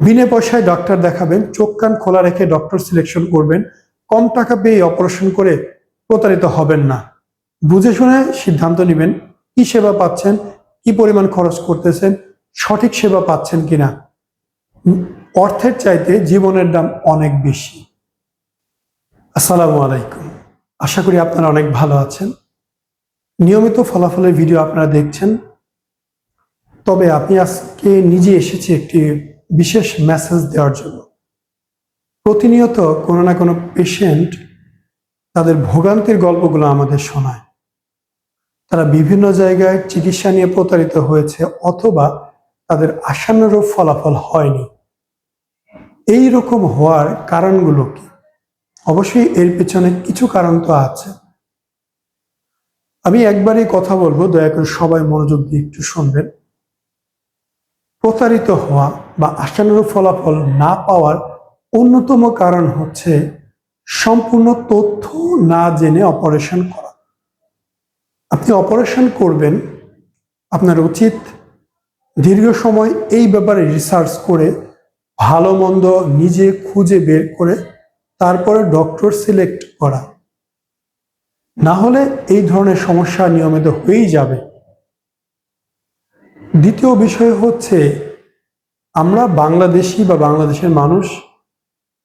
বিনা পয়সায় ডক্টর দেখাবেন, চোখ কান খোলা রেখে ডক্টর সিলেকশন করবেন, কম টাকা পেয়ে অপারেশন করে প্রতারিত হবেন না। বুঝে শুনে সিদ্ধান্ত নেবেন, কি সেবা পাচ্ছেন, কি পরিমাণ খরচ করতেছেন, সঠিক সেবা পাচ্ছেন কিনা। অর্থের চাইতে জীবনের দাম অনেক বেশি। আসসালামু আলাইকুম। আশা করি আপনারা অনেক ভালো আছেন। নিয়মিত ফলাফলের ভিডিও আপনারা দেখছেন। তবে আপনি আজকে নিজে এসেছি একটি বিশেষ মেসেজ দেওয়ার জন্য। প্রতিনিয়ত কোনো না কোনো পেশেন্ট তাদের ভোগান্তির গল্পগুলো আমাদের শোনায়। তারা বিভিন্ন জায়গায় চিকিৎসা নিয়ে প্রতারিত হয়েছে অথবা তাদের আশানুরূপ ফলাফল হয়নি। এই রকম হওয়ার কারণগুলো কি? অবশ্যই এর পেছনে কিছু কারণ তো আছে। আমি একবারই কথা বলব, দয়া করে সবাই মনোযোগ দিয়ে একটু শুনবেন। প্রতারিত হওয়া বা আশানুরূপ ফলাফল না পাওয়ার অন্যতম কারণ হচ্ছে সম্পূর্ণ তথ্য না জেনে অপারেশন করা। আপনি অপারেশন করবেন, আপনার উচিত দীর্ঘ সময় এই ব্যাপারে রিসার্চ করে, ভালো মন্দ নিজে খুঁজে বের করে, তারপরে ডক্টর সিলেক্ট করা। না হলে এই ধরনের সমস্যা নিয়মিত হয়েই যাবে। দ্বিতীয় বিষয় হচ্ছে আমরা বাংলাদেশি বা বাংলাদেশের মানুষ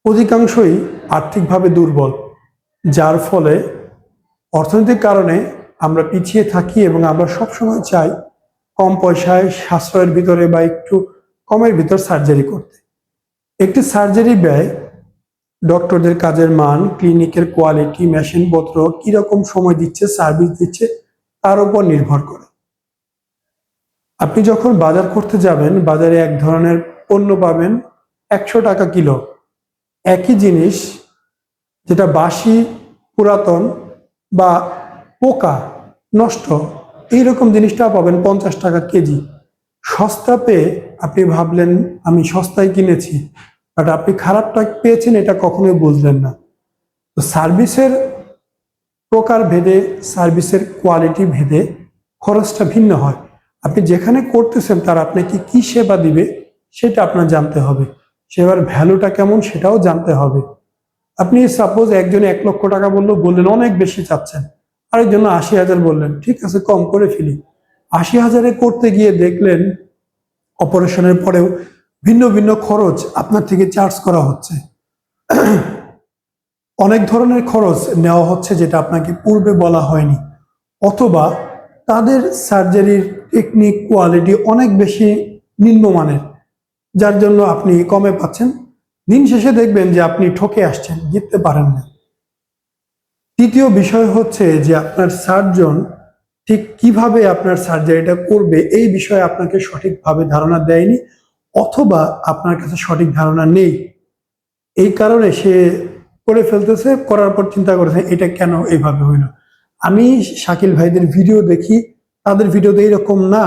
অধিকাংশই আর্থিকভাবে দুর্বল, যার ফলে অর্থনৈতিক কারণে আমরা পিছিয়ে থাকি এবং আমরা সবসময় চাই কম পয়সায় সাশ্রয়ের ভিতরে বা একটু কমের ভিতর সার্জারি করতে। একটি সার্জারি ব্যয় ডক্টরদের কাজের মান, ক্লিনিকের কোয়ালিটি, মেশিনপত্র কীরকম সময় দিচ্ছে, সার্ভিস দিচ্ছে, তার উপর নির্ভর করে। আপনি যখন বাজার করতে যাবেন, বাজারে এক ধরনের পণ্য পাবেন, একশো টাকা কিলো। একই জিনিস যেটা বাসি, পুরাতন বা পোকা নষ্ট, এইরকম জিনিসটা পাবেন পঞ্চাশ টাকা কেজি। সস্তা পেয়ে আপনি ভাবলেন, আমি সস্তায় কিনেছি, বাট আপনি খারাপটা পেয়েছেন এটা কখনোই বুঝলেন না। তো সার্ভিসের প্রকার ভেদে, সার্ভিসের কোয়ালিটি ভেদে খরচটা ভিন্ন হয়। আপনি যেখানে করতেছেন, তার আপনাকে কি সেবা দিবে, সেটা আপনার জানতে হবে। সেবার ভ্যালুটা কেমন, সেটাও জানতে হবে। আপনি সাপোজ একজনে এক লক্ষ টাকা বলল, বললেন, অনেক বেশি চাচ্ছেন। আরেকজন আশি হাজার বললেন, ঠিক আছে, কম করে ফেলি। আশি হাজারে করতে গিয়ে দেখলেন, অপারেশনের পরেও ভিন্ন ভিন্ন খরচ আপনার থেকে চার্জ করা হচ্ছে। অনেক ধরনের খরচ নেওয়া হচ্ছে, যেটা আপনাকে পূর্বে বলা হয়নি। অথবা তাদের সার্জারির টেকনিক কোয়ালিটি অনেক বেশি নিম্নমানের, যার জন্য আপনি কমে পাচ্ছেন। দিন শেষে দেখবেন যে আপনি ঠকে আসছেন, জিততে পারেন না। তৃতীয় বিষয় হচ্ছে যে আপনার সার্জন ঠিক কীভাবে আপনার সার্জারিটা করবে, এই বিষয়ে আপনাকে সঠিকভাবে ধারণা দেয়নি অথবা আপনার কাছে সঠিক ধারণা নেই। এই কারণে সে করে ফেলতেছে, করার পর চিন্তা করেছে, এটা কেন এইভাবে হইল? আমি শাকিল ভাইদের ভিডিও দেখি, তাদের ভিডিওতে এইরকম না।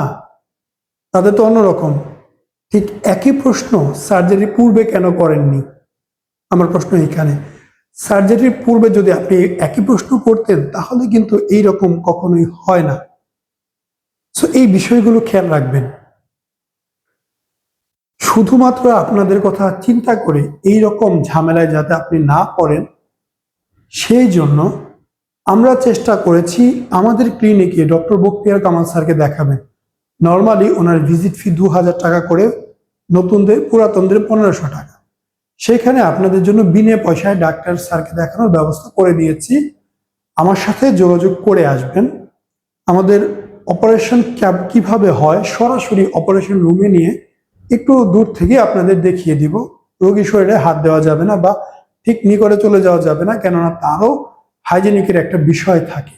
তাদের তো অন্যরকম। ঠিক একই প্রশ্ন সার্জারি পূর্বে কেন করেননি? আমার প্রশ্ন এখানে সার্জারির পূর্বে যদি আপনি একই প্রশ্ন করতেন, তাহলে কিন্তু এই রকম কখনোই হয় না। সো এই বিষয়গুলো খেয়াল রাখবেন। শুধুমাত্র আপনাদের কথা চিন্তা করে এই রকম ঝামেলায় যাতে আপনি না পড়েন, সেই জন্য আমরা চেষ্টা করেছি আমাদের ক্লিনিকে ডক্টর বক্তিয়ার কামাল স্যারকে দেখাবেন নর্মালি ওনার ভিজিট ফি দু হাজার টাকা করে, নতুনদের, পুরাতনদের পনেরোশো টাকা। সেখানে আপনাদের জন্য বিনে পয়সায় ডাক্তার স্যারকে দেখানোর ব্যবস্থা করে দিয়েছি। আমার সাথে যোগাযোগ করে আসবেন। আমাদের অপারেশন ক্যাব কীভাবে হয়, সরাসরি অপারেশন রুমে নিয়ে একটু দূর থেকে আপনাদের দেখিয়ে দিব। রোগী শরীরে হাত দেওয়া যাবে না বা ঠিক নিকটে চলে যাওয়া যাবে না, কেননা তারও হাইজেনিকের একটা বিষয় থাকে।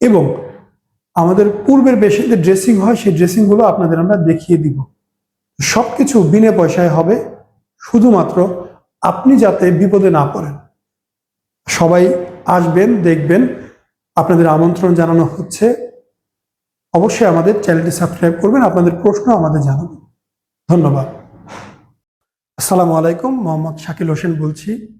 এবং আমাদের পূর্বের পেশেন্টের ড্রেসিং হয়, সেই ড্রেসিংগুলো আপনাদের আমরা দেখিয়ে দিব। সবকিছু বিনে পয়সায় হবে, শুধুমাত্র আপনি যাতে বিপদে না পড়েন। সবাই আসবেন, দেখবেন, আপনাদের আমন্ত্রণ জানানো হচ্ছে। অবশ্যই আমাদের চ্যানেলটি সাবস্ক্রাইব করবেন, আপনাদের প্রশ্ন আমাদের জানাবেন। ধন্যবাদ। আসসালামু আলাইকুম, মোহাম্মদ শাকিল হোসেন বলছি।